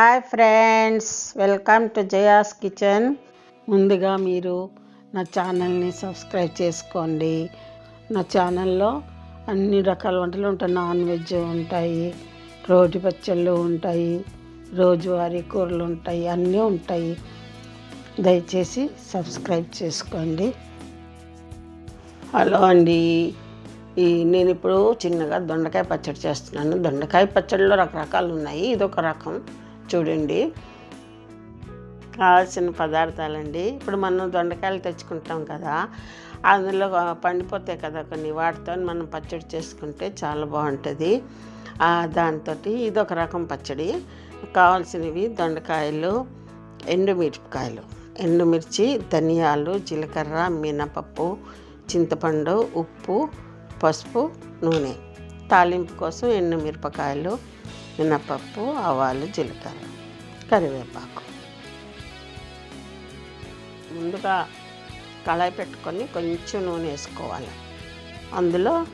Hi friends welcome to Jaya's kitchen. ముందుగా మీరు నా ఛానల్ని సబ్స్క్రైబ్ చేసుకోండి. నా ఛానల్లో అన్ని రకాల వంటలు ఉంటాయి. నాన్ వెజ్ ఉంటాయి రోటి పచ్చళ్ళు ఉంటాయి రోజువారీ కూరలు ఉంటాయి అన్నీ ఉంటాయి. దయచేసి సబ్స్క్రైబ్ చేసుకోండి. హలో అండి. ఈ నేను ఇప్పుడు చిన్నగా దొండకాయ పచ్చడి చేస్తున్నాను. దొండకాయ పచ్చడిలో రకరకాలు ఉన్నాయి. ఇదొక రకం. చూడండి. కావాల్సిన పదార్థాలండి. ఇప్పుడు మనం దొండకాయలు తెచ్చుకుంటాం కదా అందులో పండిపోతాయి కదా కొన్ని. వాటితో మనం పచ్చడి చేసుకుంటే చాలా బాగుంటుంది. దాంతో ఇదొక రకం పచ్చడి. కావాల్సినవి దొండకాయలు ఎండుమిరపకాయలు. ఎండుమిర్చి ధనియాలు జీలకర్ర మినపప్పు చింతపండు ఉప్పు పసుపు నూనె. తాలింపు కోసం ఎండుమిరపకాయలు మినపప్పు ఆవాలు జీలకర్ర కరివేపాకు. ముందుగా కళాయి పెట్టుకొని కొంచెం నూనె వేసుకోవాలి. అందులో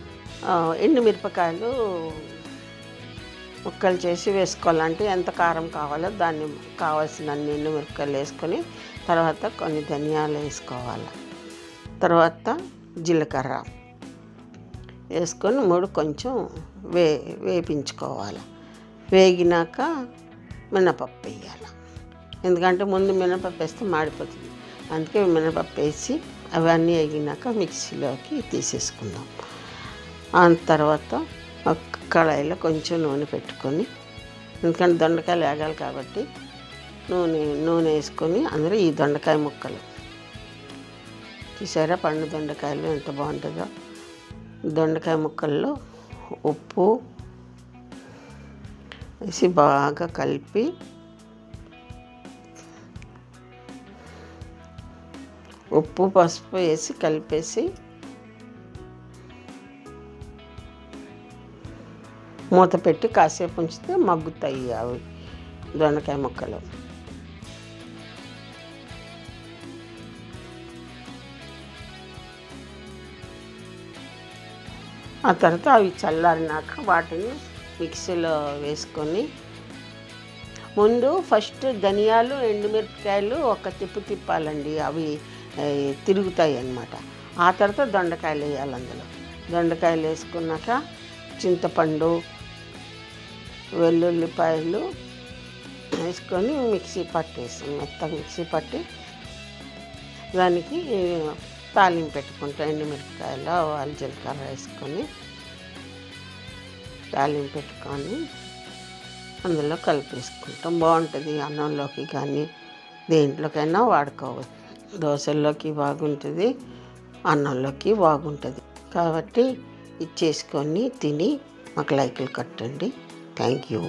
ఎండు ఎండుమిరపకాయలు ముక్కలు చేసి వేసుకోవాలంటే ఎంత కారం కావాలో దాన్ని కావాల్సిన అన్ని ఎండుమిరపకాయలు వేసుకొని తర్వాత కొన్ని ధనియాలు వేసుకోవాలి. తర్వాత జీలకర్ర వేసుకొని మూడు కొంచెం వే వేపించుకోవాలి. వేగినాక మినపప్పు వేయాలి. ఎందుకంటే ముందు మినపప్పు వేస్తే మాడిపోతుంది. అందుకే మినపప్పు వేసి అవన్నీ వేగినాక మిక్సీలోకి తీసేసుకుందాం. ఆ తర్వాత ఒక కళాయిలో కొంచెం నూనె పెట్టుకొని ఎందుకంటే దొండకాయలు వేగాలి కాబట్టి నూనె నూనె వేసుకొని అందులో ఈ దొండకాయ ముక్కలు. చూసారా పండు దొండకాయలు ఎంత బాగుంటుందో? దొండకాయ ముక్కల్లో ఉప్పు వేసి బాగా కలిపి ఉప్పు పసుపు వేసి కలిపేసి మూత పెట్టి కాసేపు ఉంచితే మగ్గుతాయి అవి దొండకాయ ముక్కలు. ఆ తర్వాత అవి చల్లారినాక వాటిని మిక్సీలో వేసుకొని ముందు ఫస్ట్ ధనియాలు ఎండుమిరపకాయలు ఒక తిప్పు తిప్పాలండి. అవి తిరుగుతాయి అన్నమాట. ఆ తర్వాత దొండకాయలు వేయాలి అందులో. దొండకాయలు వేసుకున్నాక చింతపండు వెల్లుల్లిపాయలు వేసుకొని మిక్సీ పట్టేసి మొత్తం మిక్సీ పట్టి దానికి తాలింపు పెట్టుకుంటాం. ఎండుమిరపకాయలు ఆలు జీలకర్ర వేసుకొని తాలింపు పెట్టుకొని అందులో కలిపేసుకుంటాం. బాగుంటుంది అన్నంలోకి కానీ దేంట్లోకైనా వాడుకోవచ్చు. దోశల్లోకి బాగుంటుంది అన్నంలోకి బాగుంటుంది. కాబట్టి ఇది చేసుకొని తిని మాకు లైకులు కట్టండి. Thank you.